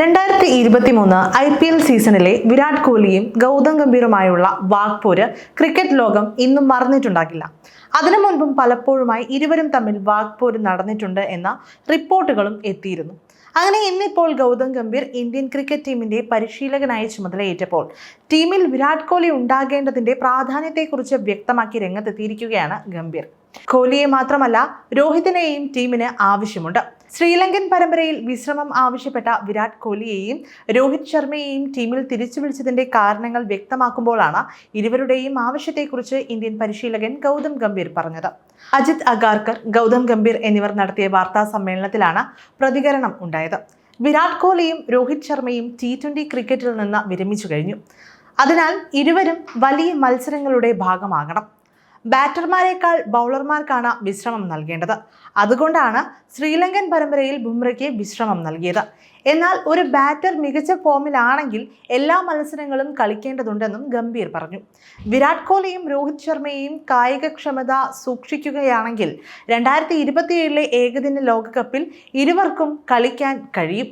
രണ്ടായിരത്തി ഇരുപത്തി മൂന്ന് ഐ പി എൽ സീസണിലെ വിരാട് കോഹ്ലിയും ഗൗതം ഗംഭീറുമായുള്ള വാക്പോര് ക്രിക്കറ്റ് ലോകം ഇന്നും മറന്നിട്ടുണ്ടാകില്ല. അതിനു മുൻപും പലപ്പോഴുമായി ഇരുവരും തമ്മിൽ വാക്പോര് നടന്നിട്ടുണ്ട് എന്ന റിപ്പോർട്ടുകളും എത്തിയിരുന്നു. അങ്ങനെ ഇന്നിപ്പോൾ ഗൗതം ഗംഭീർ ഇന്ത്യൻ ക്രിക്കറ്റ് ടീമിന്റെ പരിശീലകനായി ചുമതലയേറ്റപ്പോൾ ടീമിൽ വിരാട് കോഹ്ലി ഉണ്ടാകേണ്ടതിന്റെ പ്രാധാന്യത്തെക്കുറിച്ച് വ്യക്തമാക്കി രംഗത്തെത്തിയിരിക്കുകയാണ് ഗംഭീർ. കോഹ്ലിയെ മാത്രമല്ല രോഹിതിനെയും ടീമിന് ആവശ്യമുണ്ട്. ശ്രീലങ്കൻ പരമ്പരയിൽ വിശ്രമം ആവശ്യപ്പെട്ട വിരാട് കോഹ്ലിയെയും രോഹിത് ശർമ്മയെയും ടീമിൽ തിരിച്ചു വിളിച്ചതിന്റെ കാരണങ്ങൾ വ്യക്തമാക്കുമ്പോഴാണ് ഇരുവരുടെയും ആവശ്യത്തെക്കുറിച്ച് ഇന്ത്യൻ പരിശീലകൻ ഗൗതം ഗംഭീർ പറഞ്ഞത്. അജിത് അഗാർക്കർ ഗൗതം ഗംഭീർ എന്നിവർ നടത്തിയ വാർത്താ സമ്മേളനത്തിലാണ് പ്രതികരണം ഉണ്ടായത്. വിരാട് കോഹ്ലിയും രോഹിത് ശർമ്മയും ടി ട്വന്റി ക്രിക്കറ്റിൽ നിന്ന് വിരമിച്ചു കഴിഞ്ഞു. അതിനാൽ ഇരുവരും വലിയ മത്സരങ്ങളുടെ ഭാഗമാകണം. ബാറ്റർമാരെക്കാൾ ബൗളർമാർക്കാണ് വിശ്രമം നൽകേണ്ടത്. അതുകൊണ്ടാണ് ശ്രീലങ്കൻ പരമ്പരയിൽ ബുംറയ്ക്ക് വിശ്രമം നൽകിയത്. എന്നാൽ ഒരു ബാറ്റർ മികച്ച ഫോമിലാണെങ്കിൽ എല്ലാ മത്സരങ്ങളും കളിക്കേണ്ടതുണ്ടെന്നും ഗംഭീർ പറഞ്ഞു. വിരാട് കോഹ്ലിയും രോഹിത് ശർമ്മയെയും കായികക്ഷമത സൂക്ഷിക്കുകയാണെങ്കിൽ രണ്ടായിരത്തി ഇരുപത്തിയേഴിലെ ഏകദിന ലോകകപ്പിൽ ഇരുവർക്കും കളിക്കാൻ കഴിയും.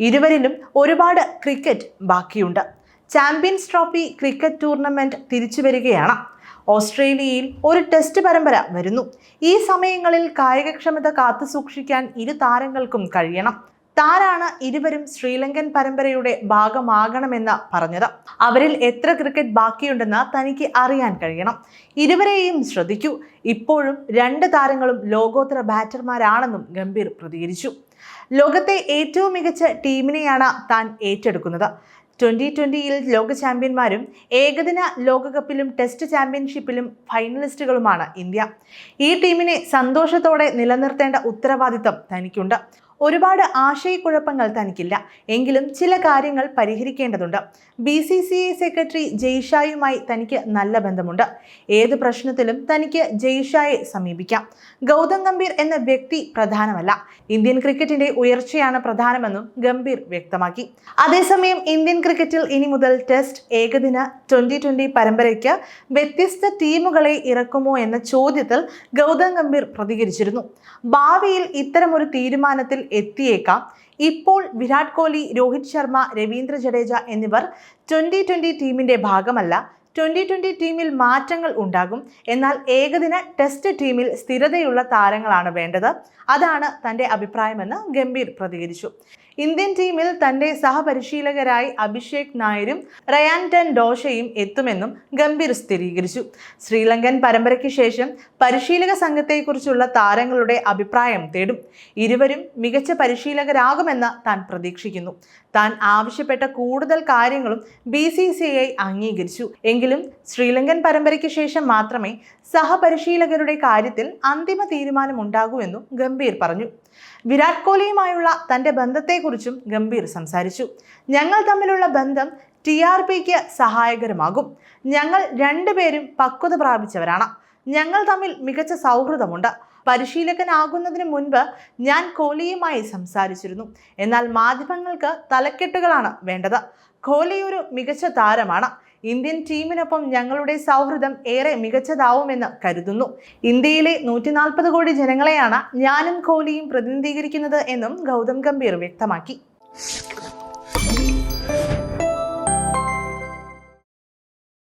ഇരുവരിലും ഒരുപാട് ക്രിക്കറ്റ് ബാക്കിയുണ്ട്. ചാമ്പ്യൻസ് ട്രോഫി ക്രിക്കറ്റ് ടൂർണമെന്റ് തിരിച്ചു വരികയാണ് ഓസ്ട്രേലിയയിൽ ഒരു ടെസ്റ്റ് പരമ്പര വരുന്നു. ഈ സമയങ്ങളിൽ കായികക്ഷമത കാത്തുസൂക്ഷിക്കാൻ ഇരു താരങ്ങൾക്കും കഴിയണം. താരാണ് ഇരുവരും ശ്രീലങ്കൻ പരമ്പരയുടെ ഭാഗമാകണമെന്ന് പറഞ്ഞത്. അവരിൽ എത്ര ക്രിക്കറ്റ് ബാക്കിയുണ്ടെന്ന് തനിക്ക് അറിയാൻ കഴിയണം. ഇരുവരെയും ശ്രദ്ധിക്കൂ. ഇപ്പോഴും രണ്ട് താരങ്ങളും ലോകോത്തര ബാറ്റർമാരാണെന്നും ഗംഭീർ പ്രതികരിച്ചു. ലോകത്തെ ഏറ്റവും മികച്ച ടീമിനെയാണ് താൻ ഏറ്റെടുക്കുന്നത്. ട്വന്റി ട്വന്റിയിൽ ലോക ചാമ്പ്യന്മാരും ഏകദിന ലോകകപ്പിലും ടെസ്റ്റ് ചാമ്പ്യൻഷിപ്പിലും ഫൈനലിസ്റ്റുകളുമാണ് ഇന്ത്യ. ഈ ടീമിനെ സന്തോഷത്തോടെ നിലനിർത്തേണ്ട ഉത്തരവാദിത്തം തനിക്കുണ്ട്. ഒരുപാട് ആശയക്കുഴപ്പങ്ങൾ തനിക്കില്ല. എങ്കിലും ചില കാര്യങ്ങൾ പരിഹരിക്കേണ്ടതുണ്ട്. B C C I secretary ജയ്ഷായുമായി തനിക്ക് നല്ല ബന്ധമുണ്ട്. ഏത് പ്രശ്നത്തിലും തനിക്ക് ജയ്ഷായെ സമീപിക്കാം. ഗൗതം ഗംഭീർ എന്ന വ്യക്തി പ്രധാനമല്ല. ഇന്ത്യൻ ക്രിക്കറ്റിന്റെ ഉയർച്ചയാണ് പ്രധാനമെന്നും ഗംഭീർ വ്യക്തമാക്കി. അതേസമയം ഇന്ത്യൻ ക്രിക്കറ്റിൽ ഇനി മുതൽ ടെസ്റ്റ് ഏകദിന ട്വന്റി ട്വന്റി പരമ്പരയ്ക്ക് വ്യത്യസ്ത ടീമുകളെ ഇറക്കുമോ എന്ന ചോദ്യത്തിൽ ഗൗതം ഗംഭീർ പ്രതികരിച്ചിരുന്നു. ഭാവിയിൽ ഇത്തരമൊരു തീരുമാനത്തിൽ എത്തിയേക്കാം. ഇപ്പോൾ വിരാട് കോഹ്ലി രോഹിത് ശർമ്മ രവീന്ദ്ര ജഡേജ എന്നിവർ ട്വന്റി ട്വന്റി ടീമിന്റെ ഭാഗമല്ല. ട്വന്റി ട്വന്റി ടീമിൽ മാറ്റങ്ങൾ ഉണ്ടാകും. എന്നാൽ ഏകദിന ടെസ്റ്റ് ടീമിൽ സ്ഥിരതയുള്ള താരങ്ങളാണ് വേണ്ടത്. അതാണ് തന്റെ അഭിപ്രായമെന്ന് ഗംഭീർ പ്രതികരിച്ചു. ഇന്ത്യൻ ടീമിൽ തന്റെ സഹപരിശീലകരായി അഭിഷേക് നായരും റയാൻടൻ ഡോഷയും എത്തുമെന്നും ഗംഭീർ സ്ഥിരീകരിച്ചു. ശ്രീലങ്കൻ പരമ്പരയ്ക്ക് ശേഷം പരിശീലക സംഘത്തെക്കുറിച്ചുള്ള താരങ്ങളുടെ അഭിപ്രായം തേടും. ഇരുവരും മികച്ച പരിശീലകരാകുമെന്ന് താൻ പ്രതീക്ഷിക്കുന്നു. താൻ ആവശ്യപ്പെട്ട കൂടുതൽ കാര്യങ്ങളും ബി സി സി ഐ അംഗീകരിച്ചു. എങ്കിലും ശ്രീലങ്കൻ പരമ്പരയ്ക്ക് ശേഷം മാത്രമേ സഹപരിശീലകരുടെ കാര്യത്തിൽ അന്തിമ തീരുമാനമുണ്ടാകൂ എന്നും ഗംഭീർ പറഞ്ഞു. വിരാട് കോഹ്ലിയുമായുള്ള തന്റെ ബന്ധത്തെക്കുറിച്ചും ഗംഭീർ സംസാരിച്ചു. ഞങ്ങൾ തമ്മിലുള്ള ബന്ധം ടി ആർ പിക്ക് സഹായകരമാകും. ഞങ്ങൾ രണ്ടുപേരും പക്വത പ്രാപിച്ചവരാണ്. ഞങ്ങൾ തമ്മിൽ മികച്ച സൗഹൃദമുണ്ട്. പരിശീലകനാകുന്നതിന് മുൻപ് ഞാൻ കോഹ്ലിയുമായി സംസാരിച്ചിരുന്നു. എന്നാൽ മാധ്യമങ്ങൾക്ക് തലക്കെട്ടുകളാണ് വേണ്ടത്. കോഹ്ലി ഒരു മികച്ച താരമാണ്. ഇന്ത്യൻ ടീമിനൊപ്പം ഞങ്ങളുടെ സൗഹൃദം ഏറെ മികച്ചതാവുമെന്ന് കരുതുന്നു. ഇന്ത്യയിലെ നൂറ്റി നാൽപ്പത് കോടി ജനങ്ങളെയാണ് ഞാനും കോഹ്ലിയും പ്രതിനിധീകരിക്കുന്നത് എന്നും ഗൗതം ഗംഭീർ വ്യക്തമാക്കി.